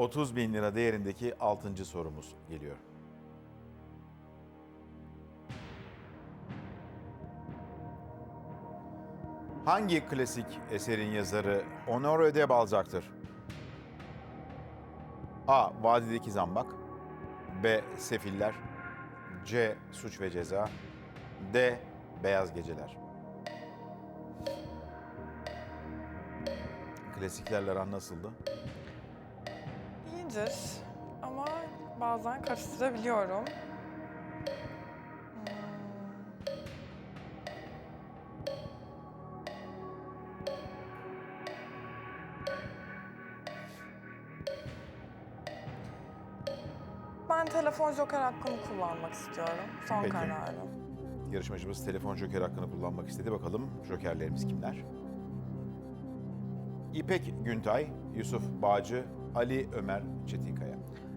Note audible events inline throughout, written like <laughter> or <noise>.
30 bin lira değerindeki 6. sorumuz geliyor. Hangi klasik eserin yazarı Honoré de Balzac'tır? A. Vadideki Zambak B. Sefiller C. Suç ve Ceza D. Beyaz Geceler Klasiklerle aran nasıldı? İyidir ama bazen karıştırabiliyorum. Hmm. Ben telefon joker hakkımı kullanmak istiyorum. Son Peki. kararım. Yarışmacımız telefon joker hakkını kullanmak istedi. Bakalım jokerlerimiz kimler? İpek Güntay, Yusuf Bağcı, Ali Ömer Çetinkaya.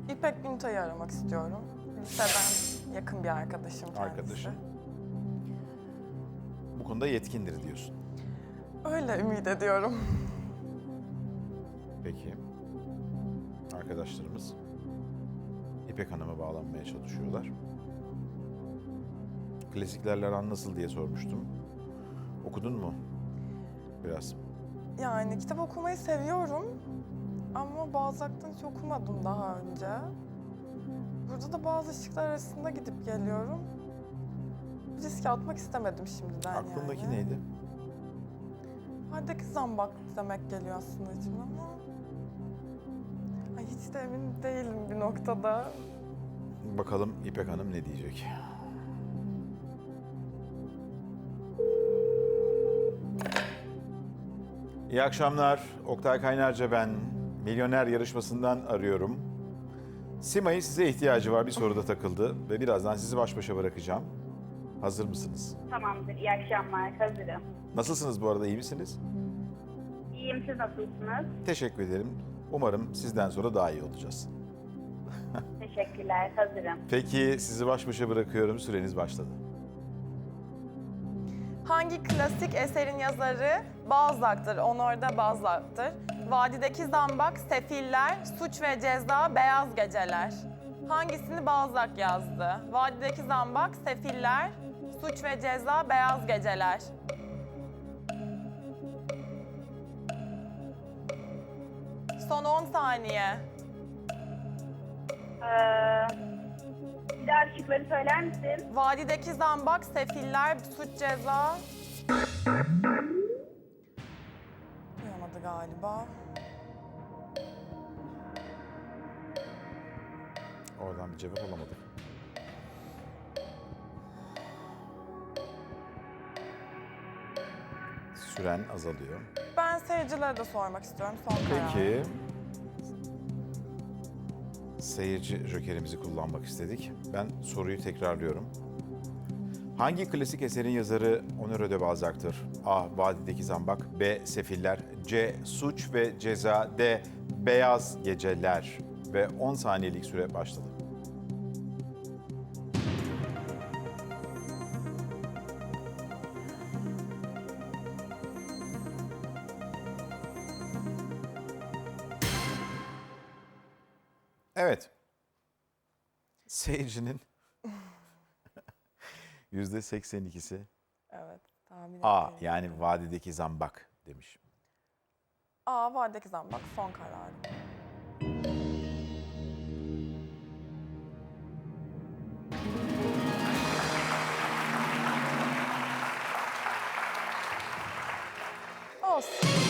İpek Güntay'ı aramak istiyorum. Liseden yakın bir arkadaşım kendisi. Arkadaşın. Bu konuda yetkindir diyorsun. Öyle ümit ediyorum. Peki. Arkadaşlarımız İpek Hanım'a bağlanmaya çalışıyorlar. Klasiklerle aran nasıl diye sormuştum. Okudun mu? Biraz. Yani kitap okumayı seviyorum ama Balzac'tan hiç okumadım daha önce. Burada da bazı şıklar arasında gidip geliyorum. Riske atmak istemedim şimdiden Aklındaki yani. neydi? Haldeki zambak demek geliyor aslında içimden ama... Ay hiç de emin değilim bir noktada. Bakalım İpek Hanım ne diyecek? İyi akşamlar. Oktay Kaynarca ben. Milyoner yarışmasından arıyorum. Sima'yı size ihtiyacı var. Bir soruda takıldı ve birazdan sizi baş başa bırakacağım. Hazır mısınız? Tamamdır, iyi akşamlar, hazırım. Nasılsınız bu arada? iyi misiniz? İyiyim, siz nasılsınız? Teşekkür ederim. Umarım sizden sonra daha iyi olacağız. Teşekkürler, hazırım. Peki sizi baş başa bırakıyorum. Süreniz başladı. Hangi klasik eserin yazarı Balzac'tır, Honoré Balzac'tır? Vadideki Zambak, Sefiller, Suç ve Ceza, Beyaz Geceler. Hangisini Balzac yazdı? Vadideki Zambak, Sefiller, Suç ve Ceza, Beyaz Geceler. Son 10 saniye. Ee, bir daha şıkları söyler misin? Vadideki Zambak, Sefiller, Suç Ceza. Duyamadı galiba. Oradan bir cevap alamadık. Süren azalıyor. Ben seyircilere de sormak istiyorum son kararı. Peki. Seyirci jokerimizi kullanmak istedik. Ben soruyu tekrarlıyorum. Hangi klasik eserin yazarı Honoré de Balzac'tır? A. Vadideki Zambak B. Sefiller C. Suç ve Ceza D. Beyaz Geceler Ve 10 saniyelik süre başladı. Evet. Seyircinin <laughs> yüzde 82'si Evet, tahmin A ettiğim yani vadideki zambak demiş. A, Vadideki Zambak son kararım. Olsun.